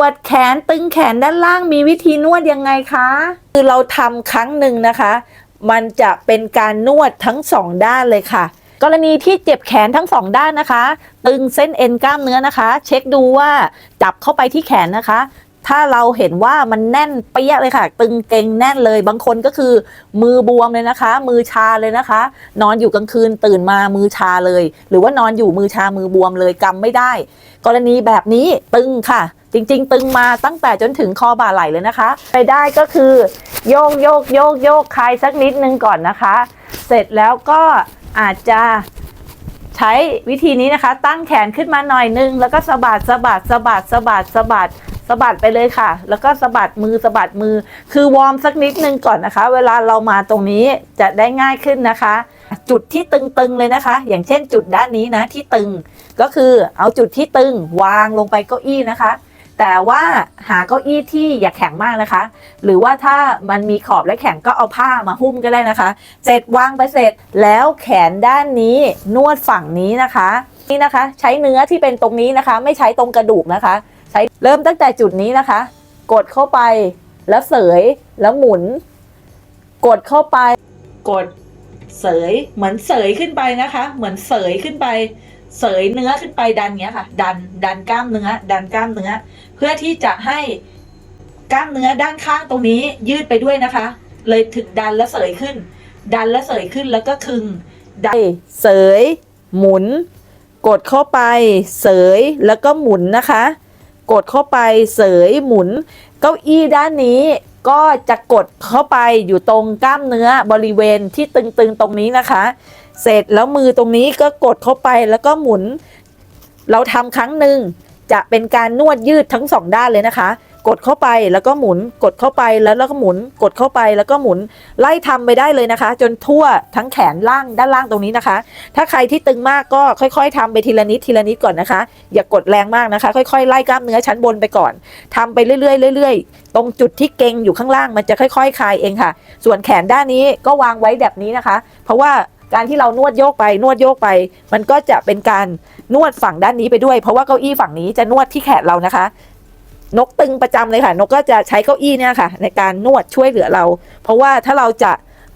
วดแขนตึงแขนด้านล่างมีวิธีนวดยังไงคะ คือเราทำครั้งหนึ่งนะคะ มันจะเป็นการนวดทั้งสองด้านเลยค่ะ กรณีที่เจ็บแขนทั้งสองด้านนะคะ ตึงเส้นเอ็นกล้ามเนื้อนะคะ เช็คดูว่าจับเข้าไปที่แขนนะคะ ถ้าเราเห็นว่ามันแน่นเปี้ยเลยค่ะ ตึงเกร็งแน่นเลย บางคนก็คือ มือบวมเลยนะคะ มือชาเลยนะคะ นอนอยู่กลางคืนตื่นมามือชาเลย หรือว่านอนอยู่มือชามือบวมเลยกำไม่ได้ กรณีแบบนี้ตึงค่ะ จริง ๆ ตึงมาตั้งแต่จนถึงคอบ่าไหล่เลยนะคะ ไปได้ก็คือ โยกโยกโยกโยกคลายสักนิดนึงก่อนนะคะ เสร็จแล้วก็อาจจะใช้วิธีนี้นะคะ ตั้งแขนขึ้นมาหน่อยนึง แล้วก็สะบัดสะบัดสะบัดสะบัดสะบัดสะบัดไปเลยค่ะ แล้วก็สะบัดมือสะบัดมือ คือวอร์มสักนิดนึงก่อนนะคะ เวลาเรามาตรงนี้จะได้ง่ายขึ้นนะคะ จุดที่ตึงๆเลยนะคะ อย่างเช่นจุดด้านนี้นะที่ตึง ก็คือเอาจุดที่ตึงวางลงไปเก้าอี้นะคะ แต่ว่าหาเก้าอี้ที่อย่าแข็งมากนะคะ หรือว่าถ้ามันมีขอบและแข็งก็เอาผ้ามาหุ้มก็ได้นะคะ เสร็จวางไปเสร็จแล้วแขนด้านนี้นวดฝั่งนี้นะคะ นี่นะคะ ใช้เนื้อที่เป็นตรงนี้นะคะ ไม่ใช้ตรงกระดูกนะคะ ใช้เริ่มตั้งแต่จุดนี้นะคะ กดเข้าไปแล้วเสยแล้วหมุน กดเข้าไป กดเสยเหมือนเสยขึ้นไปนะคะ เหมือนเสยขึ้นไป เสยเนื้อขึ้นไปดันเนี้ยค่ะ ดันดันกล้ามเนื้อ ดันกล้ามเนื้อ เพื่อที่จะให้กล้ามเนื้อด้านข้างตรงนี้ยืดไปด้วยนะคะ เลยถึงดันแล้วเสยขึ้น ดันแล้วเสยขึ้นแล้วก็คึงดันเสย หมุน กดเข้าไป เสยแล้วก็หมุนนะคะ กดเข้าไปเสยหมุน เก้าอี้ด้านนี้ก็จะกดเข้าไปอยู่ตรงกล้ามเนื้อบริเวณที่ตึงๆตรงนี้นะคะ เสร็จแล้วมือตรงนี้ก็กดเข้าไปแล้วก็หมุน เราทำครั้งหนึ่ง จะเป็นการนวดยืดทั้งสองด้านเลยนะคะ กดเข้าไปแล้วก็หมุน กดเข้าไปแล้วแล้วก็หมุน กดเข้าไปแล้วก็หมุน ไล่ทำไปได้เลยนะคะ จนทั่วทั้งแขนล่างด้านล่างตรงนี้นะคะ ถ้าใครที่ตึงมากก็ค่อย ๆทำไปทีละนิดทีละนิดก่อนนะคะ อย่ากดแรงมากนะคะ ค่อยๆไล่กล้ามเนื้อชั้นบนไปก่อนทำไปเรื่อยๆเรื่อยๆ ตรงจุดที่เกร็งอยู่ข้างล่างมันจะค่อย ๆ คลายเองค่ะ ส่วนแขนด้านนี้ก็วางไว้แบบนี้นะคะ เพราะว่า การที่เรานวดโยกไปนวดโยกไป มันก็จะเป็นการนวดฝั่งด้านนี้ไปด้วย เพราะว่าเก้าอี้ฝั่งนี้จะนวดที่แขนเรานะคะ นกตึงประจำเลยค่ะ นกก็จะใช้เก้าอี้เนี่ยค่ะ ในการนวดช่วยเหลือเรา เพราะว่าถ้าเราจะ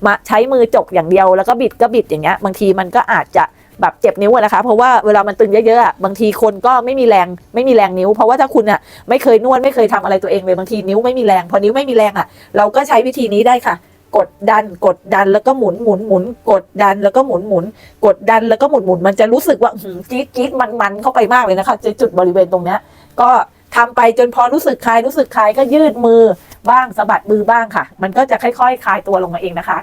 มาใช้มือจกอย่างเดียวแล้วก็บิดก็บิดอย่างเงี้ยบางทีมันก็อาจจะแบบเจ็บนิ้วนะคะ เพราะว่าเวลามันตึงเยอะๆบางทีคนก็ไม่มีแรงไม่มีแรงนิ้ว เพราะว่าถ้าคุณอะไม่เคยนวดไม่เคยทำอะไรตัวเองเลยบางทีนิ้วไม่มีแรง พอนิ้วไม่มีแรงอะเราก็ใช้วิธีนี้ได้ค่ะ กดดัน กดดันแล้วก็หมุนหมุนหมุนกดดันแล้วก็หมุนหมุนกดดันแล้วก็หมุนหมุนมันจะรู้สึกว่าจี๊ดจี๊ดมันมันเข้าไปมากเลยนะคะจุดบริเวณตรงเนี้ยก็ทำไปจนพอรู้สึกคลายรู้สึกคลายก็ยืดมือบ้างสะบัดมือบ้างค่ะ มันก็จะค่อยๆคลายตัวลงมาเองนะคะ